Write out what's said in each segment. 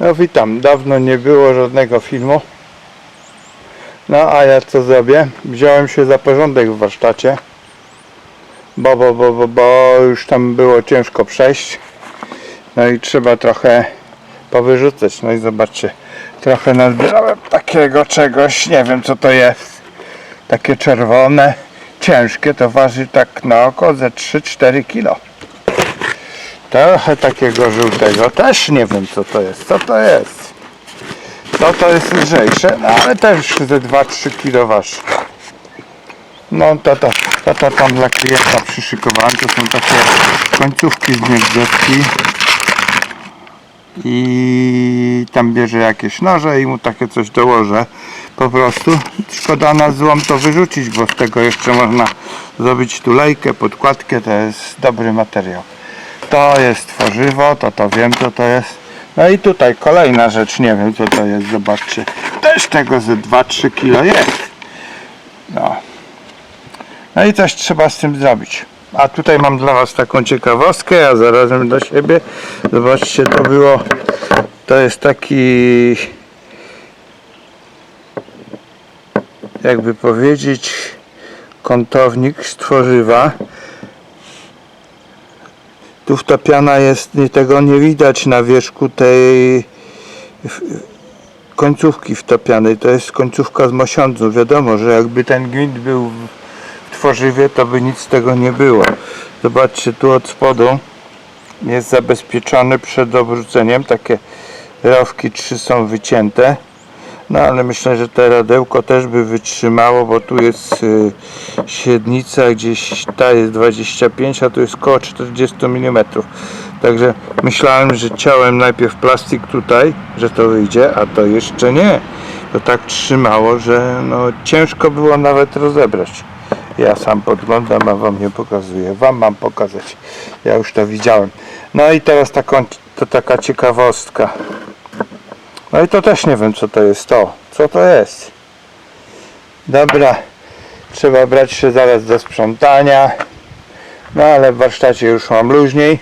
No witam, dawno nie było żadnego filmu. No a ja co zrobię? Wziąłem się za porządek w warsztacie. Bo, bo, bo, bo, bo już tam było ciężko przejść. No i trzeba trochę powyrzucać. No i zobaczcie, trochę nazbierałem takiego czegoś, nie wiem co to jest. Takie czerwone, ciężkie, to waży tak na oko ze 3-4 kilo. Trochę takiego żółtego, też nie wiem co to jest, co to jest. No to jest lżejsze, no ale też ze 2-3 kilo waży. No to to, to to tam dla klienta przyszykowałem, to są takie końcówki z niegrzewki. I tam bierze jakieś noże i mu takie coś dołożę. Po prostu szkoda na złom to wyrzucić, bo z tego jeszcze można zrobić tulejkę, podkładkę, to jest dobry materiał. To jest tworzywo, to to wiem co to jest. No i tutaj kolejna rzecz, nie wiem co to jest, zobaczcie. Też tego ze 2-3 kilo jest. No. No i coś trzeba z tym zrobić. A tutaj mam dla Was taką ciekawostkę, a zarazem dla siebie. Zobaczcie, to było, to jest taki, jakby powiedzieć, kątownik z tworzywa. Tu wtapiana jest, nie, tego nie widać na wierzchu tej końcówki wtapianej. To jest końcówka z mosiądzu. Wiadomo, że jakby ten gwint był w tworzywie, to by nic z tego nie było. Zobaczcie, tu od spodu jest zabezpieczony przed obróceniem. Takie rowki trzy są wycięte. No ale myślę, że te radełko też by wytrzymało, bo tu jest y, średnica gdzieś, ta jest 25, a tu jest około 40 mm. Także myślałem, że ciąłem najpierw plastik tutaj, że to wyjdzie, a to jeszcze nie. To tak trzymało, że no, ciężko było nawet rozebrać. Ja sam podglądam, a wam nie pokazuję. Wam mam pokazać. Ja już to widziałem. No i teraz taką, to taka ciekawostka. No i to też nie wiem co to jest to. Co to jest? Dobra. Trzeba brać się zaraz do sprzątania. No ale w warsztacie już mam luźniej.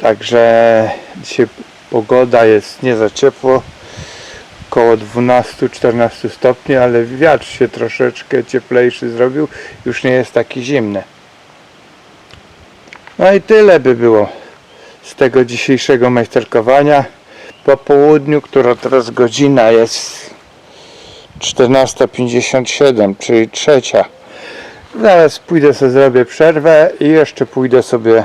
Także dzisiaj pogoda jest nie za ciepło. Około 12-14 stopni, ale wiatr się troszeczkę cieplejszy zrobił. Już nie jest taki zimny. No i tyle by było z tego dzisiejszego majsterkowania po południu, która teraz godzina jest 14.57, czyli trzecia. Zaraz pójdę sobie zrobię przerwę i jeszcze pójdę sobie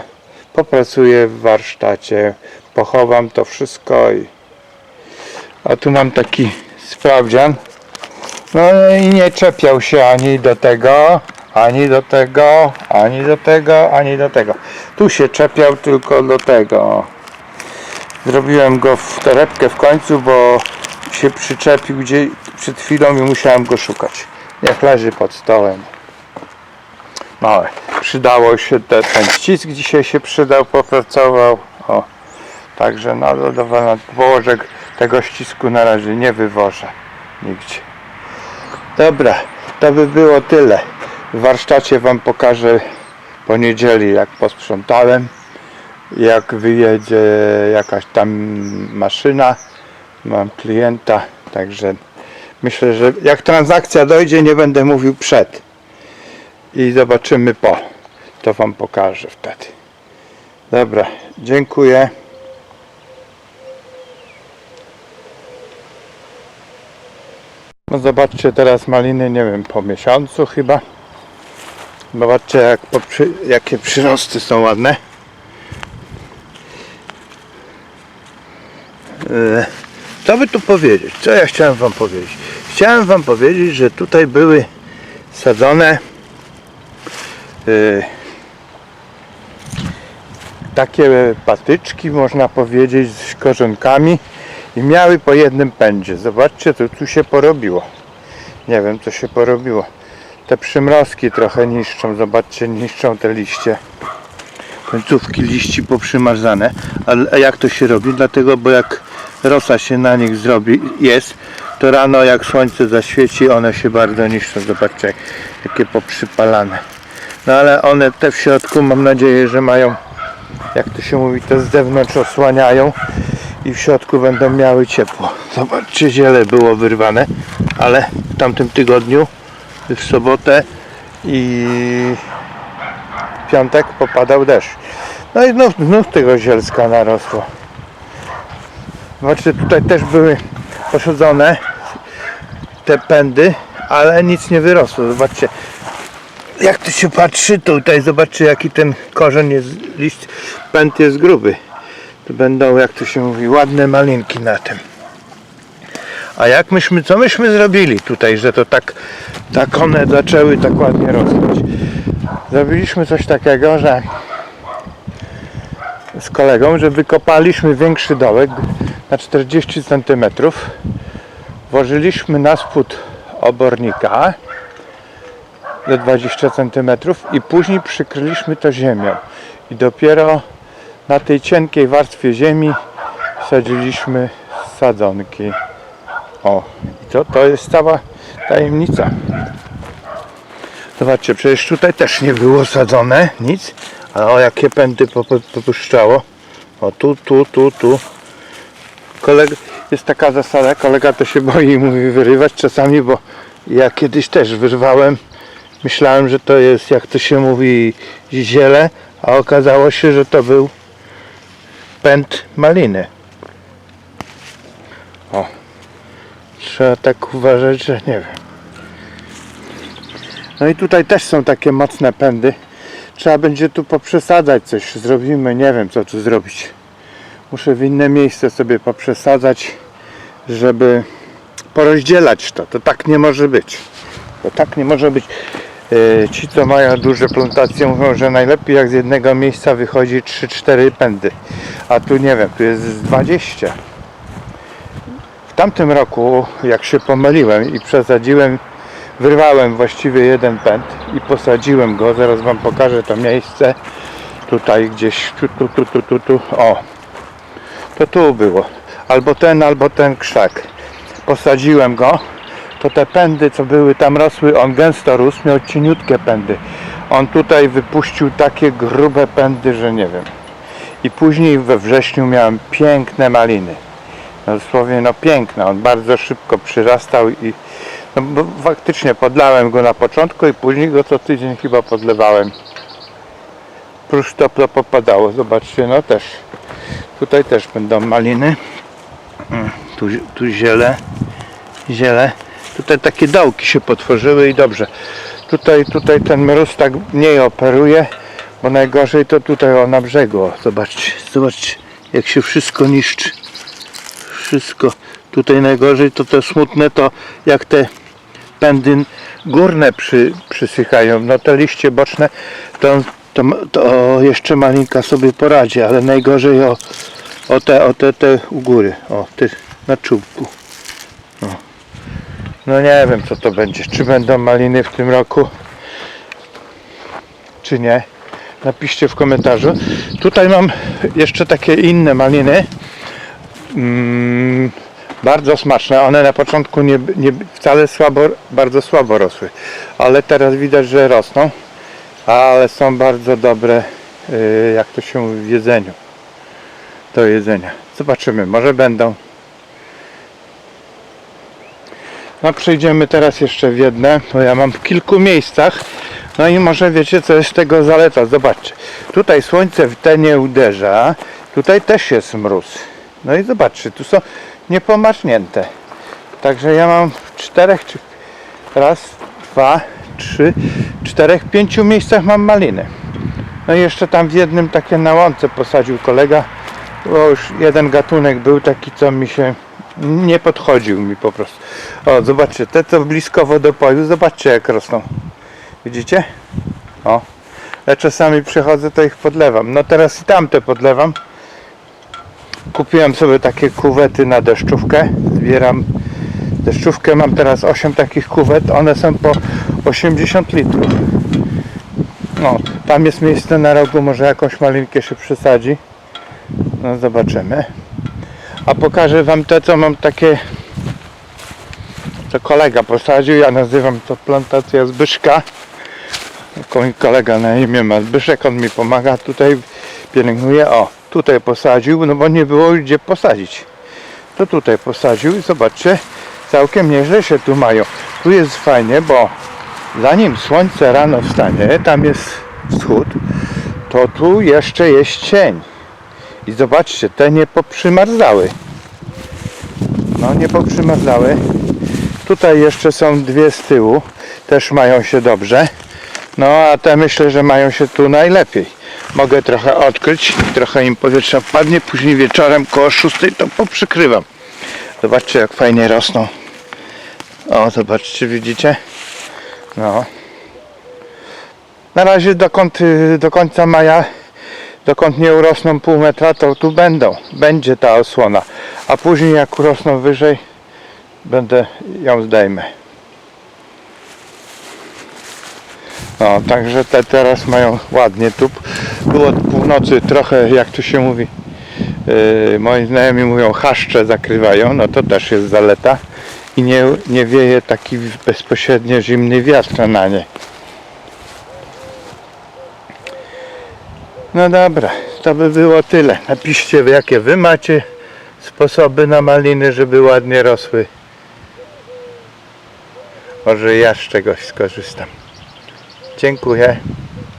popracuję w warsztacie. Pochowam to wszystko i a tu mam taki sprawdzian. No i nie czepiał się ani do tego, ani do tego, ani do tego, ani do tego. Tu się czepiał tylko do tego. Zrobiłem go w torebkę w końcu, bo się przyczepił gdzie przed chwilą i musiałem go szukać. Niech leży pod stołem. Małe. Przydało się te, ten ścisk dzisiaj się przydał, popracował. O. Także no lodowana położę tego ścisku na razie nie wywożę nigdzie. Dobra, to by było tyle. W warsztacie wam pokażę po niedzieli jak posprzątałem jak wyjedzie jakaś tam maszyna, mam klienta, także myślę, że jak transakcja dojdzie, nie będę mówił przed i zobaczymy po, to Wam pokażę wtedy. Dobra, dziękuję. No zobaczcie teraz maliny, nie wiem, po miesiącu chyba. Zobaczcie jak po, jakie przyrosty są ładne. Co by tu powiedzieć? Co ja chciałem wam powiedzieć? Chciałem wam powiedzieć, że tutaj były sadzone e, takie patyczki, można powiedzieć, z korzonkami i miały po jednym pędzie. Zobaczcie, to tu się porobiło. Nie wiem, co się porobiło. Te przymrozki trochę niszczą, zobaczcie, niszczą te liście końcówki liści poprzymazane. Ale jak to się robi? Dlatego, bo jak rosa się na nich zrobi, jest, to rano jak słońce zaświeci, one się bardzo niszczą. Zobaczcie, jakie poprzypalane. No ale one te w środku, mam nadzieję, że mają, jak to się mówi, te z zewnątrz osłaniają i w środku będą miały ciepło. Zobaczcie, ziele było wyrwane, ale w tamtym tygodniu, w sobotę i w piątek popadał deszcz. No i znów, znów tego zielska narosło. Zobaczcie, tutaj też były posadzone te pędy, ale nic nie wyrosło. Zobaczcie, jak tu się patrzy tutaj, zobaczcie jaki ten korzeń jest, liść, pęd jest gruby. To będą, jak to się mówi, ładne malinki na tym. A jak myśmy, co myśmy zrobili tutaj, że to tak, tak one zaczęły tak ładnie rosnąć? Zrobiliśmy coś takiego, że z kolegą, że wykopaliśmy większy dołek na 40 cm. Włożyliśmy na spód obornika do 20 cm i później przykryliśmy to ziemią. I dopiero na tej cienkiej warstwie ziemi sadziliśmy sadzonki. O, i to, to jest cała tajemnica. Zobaczcie, przecież tutaj też nie było sadzone nic, ale o jakie pędy popu- popuszczało. O tu, tu, tu, tu. Kolega, jest taka zasada, kolega to się boi mówi wyrywać czasami, bo ja kiedyś też wyrwałem. Myślałem, że to jest, jak to się mówi, ziele, a okazało się, że to był pęd maliny. O. Trzeba tak uważać, że nie wiem. No i tutaj też są takie mocne pędy. Trzeba będzie tu poprzesadzać coś. Zrobimy, nie wiem co tu zrobić. Muszę w inne miejsce sobie poprzesadzać, żeby porozdzielać to. To tak nie może być. To tak nie może być. E, Ci, co mają duże plantacje, mówią, że najlepiej jak z jednego miejsca wychodzi 3-4 pędy. A tu nie wiem, tu jest z 20. W tamtym roku, jak się pomyliłem i przesadziłem, wyrwałem właściwie jeden pęd i posadziłem go. Zaraz Wam pokażę to miejsce. Tutaj gdzieś, tu, tu, tu, tu, tu, tu. O, to tu było. Albo ten, albo ten krzak. Posadziłem go. To te pędy, co były tam rosły, on gęsto rósł, miał cieniutkie pędy. On tutaj wypuścił takie grube pędy, że nie wiem. I później we wrześniu miałem piękne maliny. No dosłownie no piękne. On bardzo szybko przyrastał i no, bo faktycznie podlałem go na początku i później go co tydzień chyba podlewałem. Prócz to, to popadało. Zobaczcie, no też. Tutaj też będą maliny. Mm, Tu, tu ziele. Ziele. Tutaj takie dołki się potworzyły i dobrze. Tutaj, tutaj ten mróz tak mniej operuje, bo najgorzej to tutaj o na brzegu. Zobaczcie, zobaczcie jak się wszystko niszczy. Wszystko. Tutaj najgorzej to te smutne to jak te pędy górne przy, przysychają. No te liście boczne to, to, to jeszcze malinka sobie poradzi, ale najgorzej o, o te, o te, te u góry. O, ty na czubku. O. No nie wiem co to będzie. Czy będą maliny w tym roku? Czy nie? Napiszcie w komentarzu. Tutaj mam jeszcze takie inne maliny. Mm, bardzo smaczne. One na początku nie, nie, wcale słabo, bardzo słabo rosły, ale teraz widać, że rosną, ale są bardzo dobre, y, jak to się mówi, w jedzeniu. Do jedzenia. Zobaczymy, może będą. No przejdziemy teraz jeszcze w jedne, bo ja mam w kilku miejscach. No i może wiecie co jest tego zaleta. Zobaczcie. Tutaj słońce w te nie uderza. Tutaj też jest mróz. No i zobaczcie, tu są niepomarznięte. Także ja mam w czterech, czy raz, dwa, trzy, czterech, pięciu miejscach mam maliny. No i jeszcze tam w jednym takie na łące posadził kolega, bo już jeden gatunek był taki, co mi się nie podchodził mi po prostu. O, zobaczcie, te co blisko wodopoju, zobaczcie jak rosną. Widzicie? O. Ja czasami przychodzę, to ich podlewam. No teraz i tamte podlewam. Kupiłem sobie takie kuwety na deszczówkę. Zbieram deszczówkę. Mam teraz 8 takich kuwet. One są po 80 litrów. No, tam jest miejsce na rogu. Może jakąś malinkę się przesadzi. No, zobaczymy. A pokażę Wam te, co mam takie co kolega posadził. Ja nazywam to plantacja Zbyszka. Ko- Kolega na imię ma Zbyszek. On mi pomaga tutaj. Pielęgnuje. O, tutaj posadził, no bo nie było gdzie posadzić. To tutaj posadził i zobaczcie, całkiem nieźle się tu mają. Tu jest fajnie, bo zanim słońce rano wstanie, tam jest wschód, to tu jeszcze jest cień. I zobaczcie, te nie poprzymarzały. No nie poprzymarzały. Tutaj jeszcze są dwie z tyłu, też mają się dobrze. No a te myślę, że mają się tu najlepiej. Mogę trochę odkryć, trochę im powietrza wpadnie, później wieczorem koło 6 to poprzykrywam. Zobaczcie jak fajnie rosną. O, zobaczcie, widzicie? No. Na razie dokąd, y, do końca maja, dokąd nie urosną pół metra, to tu będą. Będzie ta osłona. A później jak urosną wyżej, będę ją zdejmę. No, także te teraz mają ładnie tu. Było od północy trochę, jak tu się mówi, yy, moi znajomi mówią chaszcze zakrywają, no to też jest zaleta i nie, nie wieje taki bezpośrednio zimny wiatr na nie. No dobra, to by było tyle. Napiszcie jakie wy macie sposoby na maliny, żeby ładnie rosły. Może ja z czegoś skorzystam. Dziękuję.